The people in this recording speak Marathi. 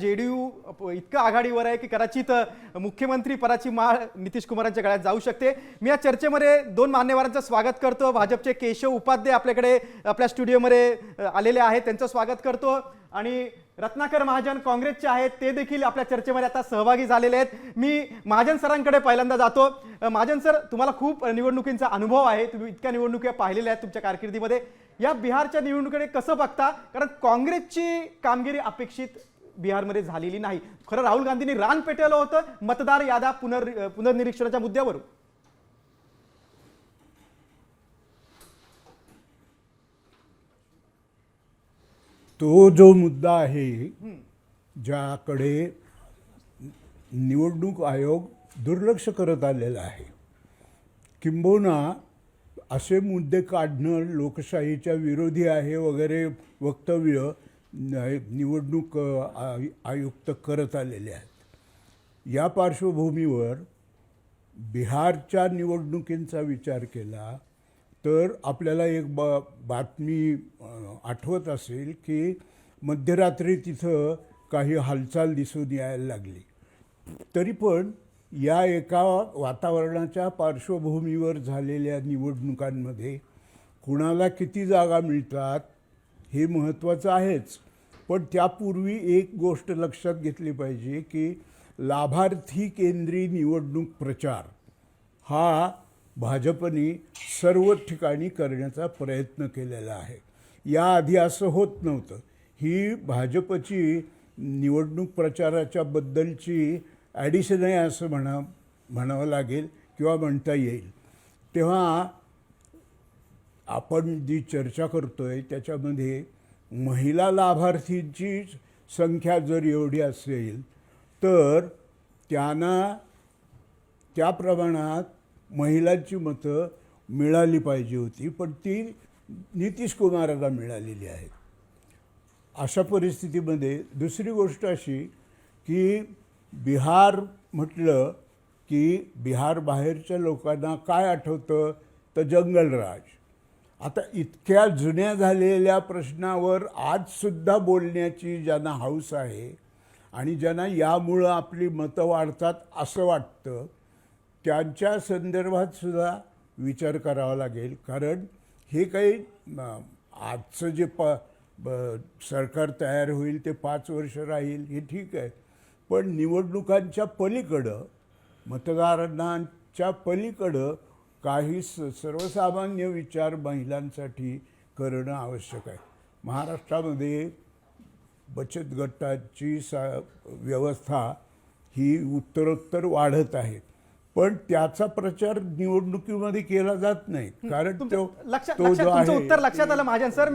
जेडीयू इतकं आघाडीवर आहे की कदाचित मुख्यमंत्री पदाची माळ नितीश कुमारांच्या गळ्यात जाऊ शकते. मी या चर्चेमध्ये दोन मान्यवरांचं स्वागत करतो. भाजपचे केशव उपाध्ये आपल्याकडे आपल्या स्टुडिओमध्ये आलेले आहेत. त्यांचं स्वागत करतो. आणि रत्नाकर महाजन काँग्रेसचे आहेत. ते देखील आपल्या चर्चेमध्ये आता सहभागी झालेले आहेत. मी महाजन सरांकडे पहिल्यांदा जातो. महाजन सर तुम्हाला खूप निवडणुकींचा अनुभव आहे. तुम्ही इतक्या निवडणुका पाहिलेल्या आहेत तुमच्या कारकिर्दीमध्ये. या बिहारच्या निवडणुकीकडे कसं बघता? कारण काँग्रेसची कामगिरी अपेक्षित बिहारमध्ये झालेली नाही. खरं राहुल गांधींनी रान पेटवलं होतं मतदार याद्या पुनर पुनर्निरीक्षणाच्या मुद्द्यावरून. तो जो मुद्दा आहे ज्याकडे निवडणूक आयोग दुर्लक्ष करत आलेला आहे किंबहुना असे मुद्दे काढणं लोकशाहीच्या विरोधी आहे वगैरे वक्तव्य निवडणूक आय- आयुक्त करत आलेले आहेत. या पार्श्वभूमीवर बिहारच्या निवडणुकींचा विचार केला तर आपल्याला एक ब बातमी आठवत असेल की मध्यरात्री तिथं काही हालचाल दिसून यायला लागली. तरी पण या एका वातावरणाच्या पार्श्वभूमीवर झालेल्या निवडणुकांमध्ये कुणाला किती जागा मिळतात हे महत्त्वाचं आहेच. पण त्यापूर्वी एक गोष्ट लक्षात घेतली पाहिजे की लाभार्थी केंद्रीय निवडणूक प्रचार हा भाजपने सर्व ठिकाणी करण्याचा प्रयत्न केलेला आहे. याआधी असं होत नव्हतं. ही भाजपची निवडणूक प्रचाराच्या बद्दलची ॲडिशन आहे असं म्हणा म्हणावं लागेल किंवा म्हणता येईल. तेव्हा आपण जी चर्चा करतो आहे त्याच्यामध्ये महिला लाभार्थींची संख्या जर एवढी असेल तर त्यांना त्या प्रमाणात महिलांची मतं मिळाली पाहिजे होती पण ती नितीश कुमाराला मिळालेली आहेत. अशा परिस्थितीमध्ये दुसरी गोष्ट अशी की बिहार म्हटलं की बिहार बाहेरच्या लोकांना काय आठवतं? तर जंगलराज. आता इतक्या जुन्या झालेल्या प्रश्नावर आजसुद्धा बोलण्याची ज्यांना हौस आहे आणि ज्यांना यामुळं आपली मतं वाढतात असं वाटतं त्यांच्या संदर्भात सुद्धा विचार करावा लागेल. कारण हे काही आजचं जे प ब- सरकार तयार होईल ते पाच वर्ष राहील हे ठीक आहे. पण निवडणुकांच्या पलीकडं मतदारांच्या पलीकडं काही स सर्वसामान्य विचार महिलांसाठी करणं आवश्यक आहे. महाराष्ट्रामध्ये बचत गटाची सा व्यवस्था ही उत्तरोत्तर वाढत आहे. पण त्याचा प्रचार निवडणुकीमध्ये केला जात नाही. कारण तो लक्षात उत्तर लक्षात आलं महाजन सर.